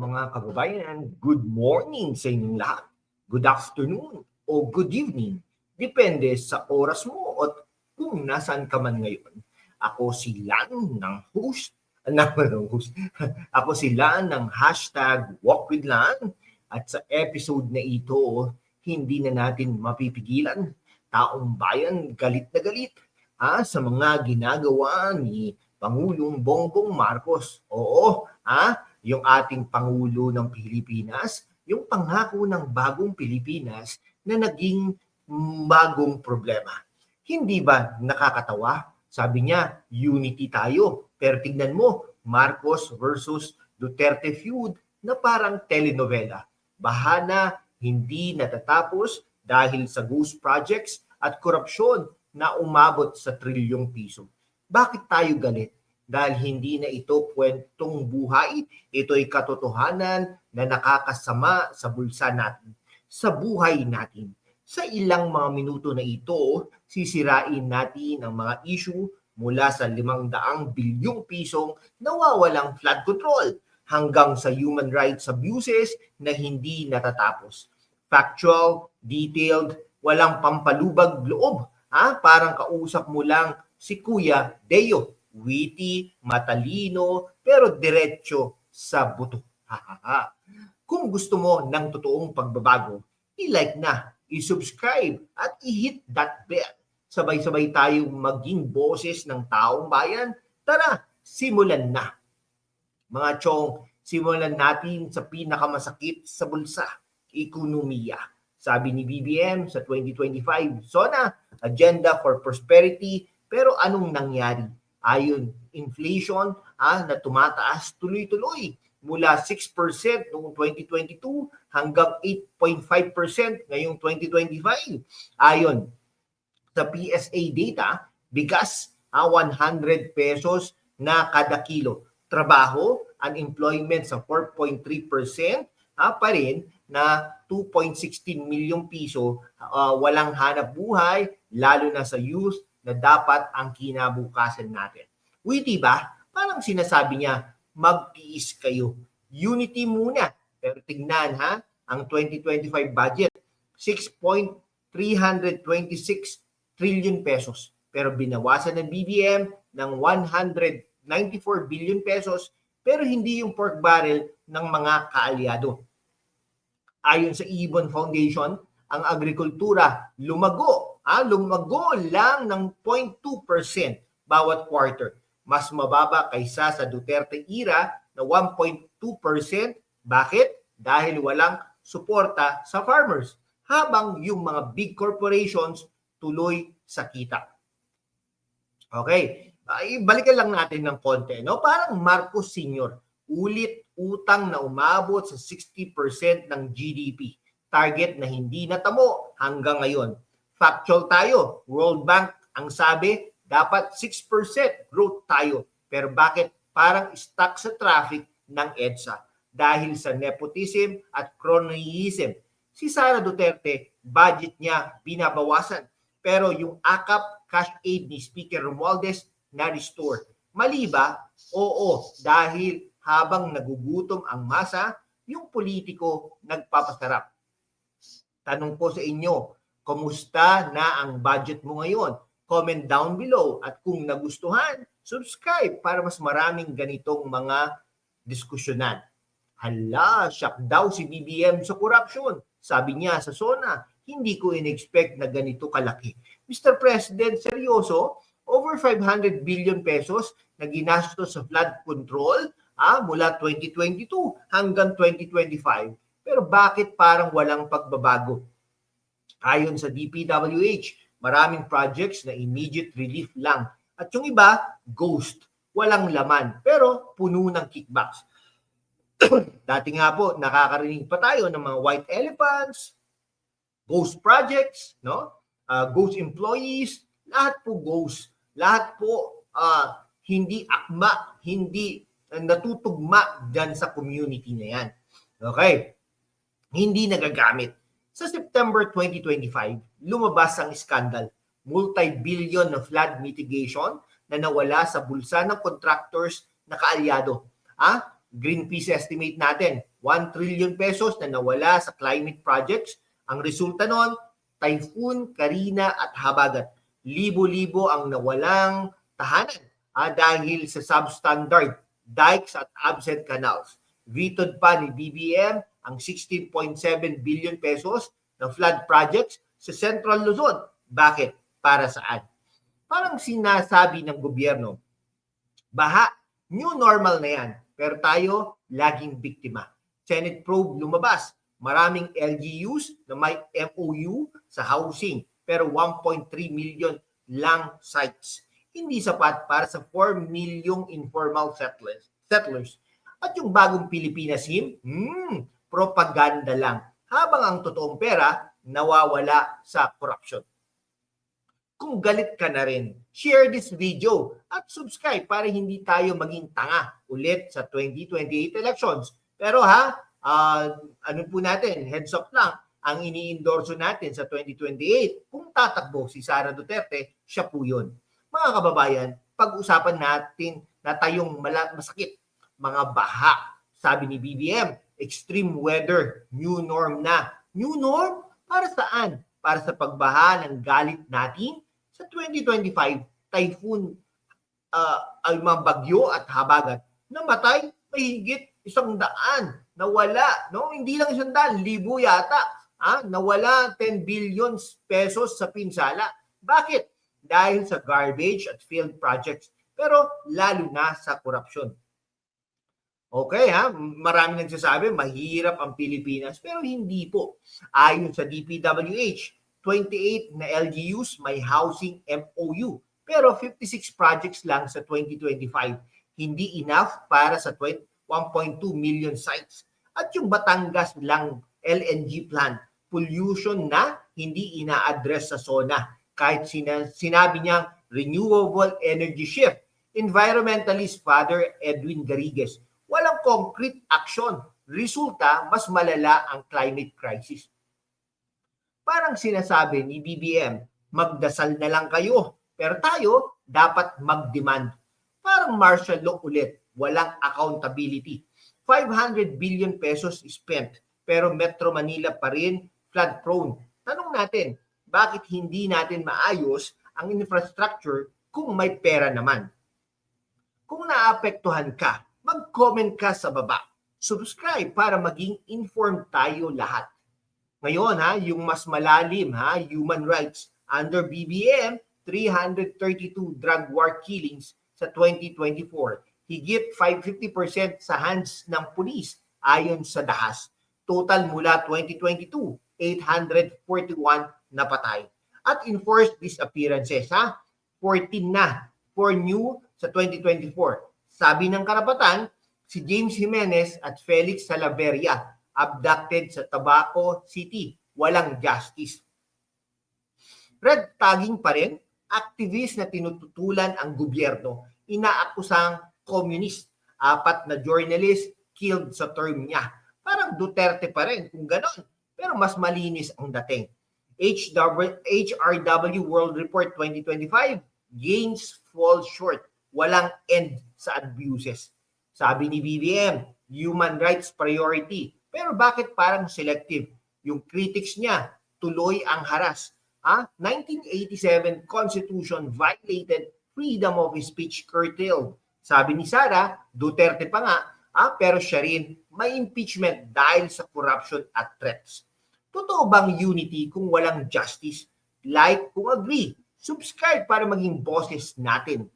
Mga kababayan, good morning sa inyong lahat. Good afternoon o good evening. Depende sa oras mo at kung nasaan ka man ngayon. Ako si Lan ng host. Ng host. Ako si Lan ng hashtag Walk with Lan. At sa episode na ito, hindi na natin mapipigilan. Taong bayan galit na galit ha, sa mga ginagawa ni Pangulong Bongbong Marcos. Oo, ha, yung ating Pangulo ng Pilipinas, yung pangako ng bagong Pilipinas na naging bagong problema. Hindi ba nakakatawa? Sabi niya, unity tayo. Pero tignan mo, Marcos versus Duterte feud na parang telenovela. Bahana, hindi natatapos dahil sa ghost projects at korupsyon na umabot sa trilyong piso. Bakit tayo galit? Dahil hindi na ito kwentong buhay, ito'y katotohanan na nakakasama sa bulsa natin, sa buhay natin. Sa ilang mga minuto na ito, sisirain natin ang mga issue mula sa 500 bilyong pisong nawawalang flood control hanggang sa human rights abuses na hindi natatapos. Factual, detailed, walang pampalubag loob. Ha? Parang kausap mo lang si Kuya Deo witty, matalino, pero diretso sa buto. Kung gusto mo ng totoong pagbabago, i-like na, i-subscribe at i-hit that bell. Sabay-sabay tayong maging boses ng taong bayan. Tara, simulan na. Mga chong, simulan natin sa pinakamasakit sa bulsa, ekonomiya. Sabi ni BBM sa 2025, SONA, Agenda for Prosperity, pero anong nangyari? Ayon inflation ah, na tumataas tuloy-tuloy mula 6% noong 2022 hanggang 8.5% ngayong 2025. Ayon sa PSA data, bigas ah, 100 pesos na kada kilo. Trabaho, unemployment sa 4.3% ah, pa rin na 2.16 milyong piso uh, walang hanap buhay lalo na sa youth na dapat ang kinabukasan natin. Witty ba? Parang sinasabi niya, magtiis kayo. Unity muna. Pero tingnan ha, ang 2025 budget, 6.326 trillion pesos. Pero binawasan ng BBM ng 194 billion pesos pero hindi yung pork barrel ng mga kaalyado. Ayon sa Ibon Foundation, ang agrikultura lumago ah, lumago lang ng 0.2% bawat quarter. Mas mababa kaysa sa Duterte era na 1.2%. Bakit? Dahil walang suporta sa farmers. Habang yung mga big corporations tuloy sa kita. Okay, ay, balikan lang natin ng konti. No? Parang Marcos Sr., ulit utang na umabot sa 60% ng GDP. Target na hindi natamo hanggang ngayon factual tayo. World Bank ang sabi, dapat 6% growth tayo. Pero bakit parang stuck sa traffic ng EDSA? Dahil sa nepotism at cronyism. Si Sara Duterte, budget niya binabawasan. Pero yung AKAP cash aid ni Speaker Romualdez na-restore. Mali ba? Oo, dahil habang nagugutom ang masa, yung politiko nagpapasarap. Tanong ko sa inyo, Kumusta na ang budget mo ngayon? Comment down below at kung nagustuhan, subscribe para mas maraming ganitong mga diskusyonan. Hala, shock daw si BBM sa corruption. Sabi niya sa SONA, hindi ko in-expect na ganito kalaki. Mr. President, seryoso? Over 500 billion pesos na ginastos sa flood control ah, mula 2022 hanggang 2025. Pero bakit parang walang pagbabago? Ayon sa DPWH, maraming projects na immediate relief lang. At yung iba, ghost. Walang laman, pero puno ng kickbacks. Dati nga po, nakakarinig pa tayo ng mga white elephants, ghost projects, no? Uh, ghost employees, lahat po ghost. Lahat po uh, hindi akma, hindi natutugma dyan sa community na yan. Okay? Hindi nagagamit. Sa September 2025, lumabas ang skandal, multi-billion na flood mitigation na nawala sa bulsa ng contractors na kaalyado. Ah, Greenpeace estimate natin, 1 trillion pesos na nawala sa climate projects. Ang resulta noon, Typhoon, Karina at Habagat. Libo-libo ang nawalang tahanan ah, dahil sa substandard dikes at absent canals. Vetoed pa ni BBM ang 16.7 billion pesos na flood projects sa Central Luzon. Bakit? Para saan? Parang sinasabi ng gobyerno, baha, new normal na yan. Pero tayo, laging biktima. Senate probe lumabas. Maraming LGUs na may MOU sa housing. Pero 1.3 million lang sites. Hindi sapat para sa 4 milyong informal settlers. settlers. At yung bagong Pilipinas SIM, hmm, propaganda lang. Habang ang totoong pera, nawawala sa corruption. Kung galit ka na rin, share this video at subscribe para hindi tayo maging tanga ulit sa 2028 elections. Pero ha, uh, ano po natin, heads up lang, ang ini-endorso natin sa 2028, kung tatakbo si Sara Duterte, siya po yun. Mga kababayan, pag-usapan natin na tayong masakit, mga baha. Sabi ni BBM, extreme weather, new norm na. New norm? Para saan? Para sa pagbaha ng galit natin? Sa 2025 typhoon uh, ay mga bagyo at habagat namatay mahigit isang daan. Nawala no? Hindi lang isang daan libo yata ah nawala 10 billion pesos sa pinsala. Bakit? Dahil sa garbage at failed projects. Pero lalo na sa korupsyon Okay ha, marami nagsasabi mahirap ang Pilipinas pero hindi po. Ayon sa DPWH, 28 na LGUs may housing MOU. Pero 56 projects lang sa 2025. Hindi enough para sa 1.2 million sites. At yung Batangas lang LNG plant, pollution na hindi ina-address sa SONA. Kahit sinabi niyang renewable energy shift. Environmentalist Father Edwin Garrigues, walang concrete action. Resulta, mas malala ang climate crisis parang sinasabi ni BBM, magdasal na lang kayo. Pero tayo, dapat mag-demand. Parang martial law ulit, walang accountability. 500 billion pesos spent, pero Metro Manila pa rin flood prone. Tanong natin, bakit hindi natin maayos ang infrastructure kung may pera naman? Kung naapektuhan ka, mag-comment ka sa baba. Subscribe para maging informed tayo lahat. Ngayon ha, yung mas malalim ha, human rights under BBM, 332 drug war killings sa 2024. Higit 550% sa hands ng pulis ayon sa dahas. Total mula 2022, 841 napatay. At enforced disappearances ha, 14 na for new sa 2024. Sabi ng karapatan, si James Jimenez at Felix Salaveria abducted sa Tabaco City. Walang justice. Red tagging pa rin, activist na tinututulan ang gobyerno, inaakusang communist, apat na journalist killed sa term niya. Parang Duterte pa rin kung ganon, pero mas malinis ang dating. HW, HRW World Report 2025, gains fall short. Walang end sa abuses. Sabi ni BBM, human rights priority. Pero bakit parang selective? Yung critics niya, tuloy ang haras. Ah, 1987 Constitution violated freedom of speech curtailed. Sabi ni Sara, Duterte pa nga, ah, pero siya rin may impeachment dahil sa corruption at threats. Totoo bang unity kung walang justice? Like kung agree. Subscribe para maging bosses natin.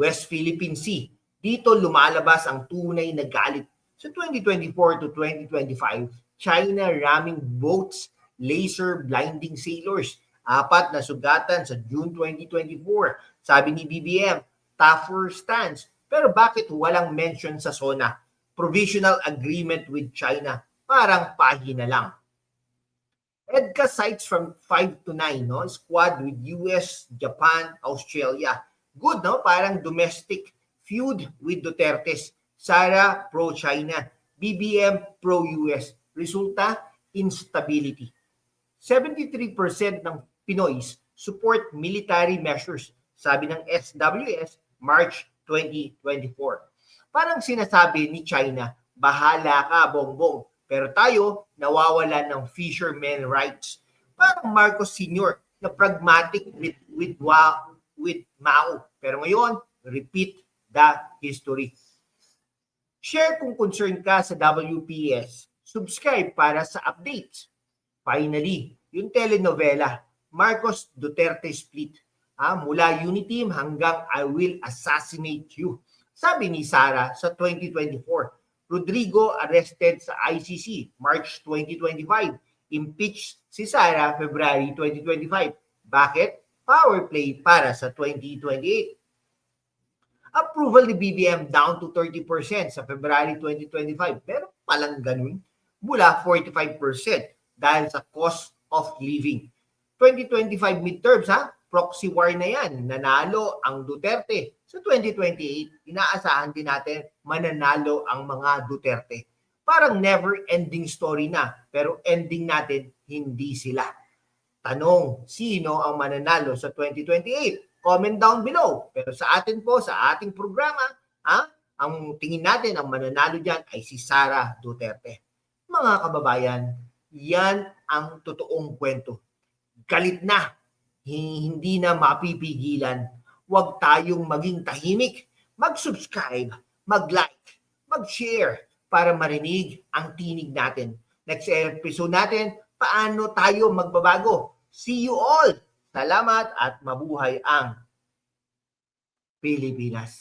West Philippine Sea. Dito lumalabas ang tunay na galit Sa 2024 to 2025, China ramming boats, laser blinding sailors. Apat na sugatan sa June 2024. Sabi ni BBM, tougher stance. Pero bakit walang mention sa SONA? Provisional agreement with China. Parang pahina lang. EDCA sites from 5 to 9, no? Squad with US, Japan, Australia. Good, no? Parang domestic feud with Duterte's Sara pro-China, BBM pro-US. Resulta, instability. 73% ng Pinoys support military measures, sabi ng SWS March 2024. Parang sinasabi ni China, bahala ka, bongbong. Pero tayo, nawawala ng fisherman rights. Parang Marcos Sr. na pragmatic with, with, with Mao. Pero ngayon, repeat the history. Share kung concerned ka sa WPS. Subscribe para sa updates. Finally, yung telenovela, Marcos Duterte Split. Ah, mula Uniteam hanggang I Will Assassinate You. Sabi ni Sara sa 2024, Rodrigo arrested sa ICC March 2025. Impeached si Sara February 2025. Bakit? Power play para sa 2028. Approval ni BBM down to 30% sa February 2025. Pero palang ganun, mula 45% dahil sa cost of living. 2025 midterms ha, proxy war na yan. Nanalo ang Duterte. Sa 2028, inaasahan din natin mananalo ang mga Duterte. Parang never-ending story na, pero ending natin, hindi sila. Tanong, sino ang mananalo sa 2028? Comment down below. Pero sa atin po, sa ating programa, ha, ang tingin natin ang mananalo dyan ay si Sara Duterte. Mga kababayan, yan ang totoong kwento. Galit na, hindi na mapipigilan. Huwag tayong maging tahimik. Mag-subscribe, mag-like, mag-share para marinig ang tinig natin. Next episode natin, paano tayo magbabago. See you all! Salamat at mabuhay ang Pilipinas.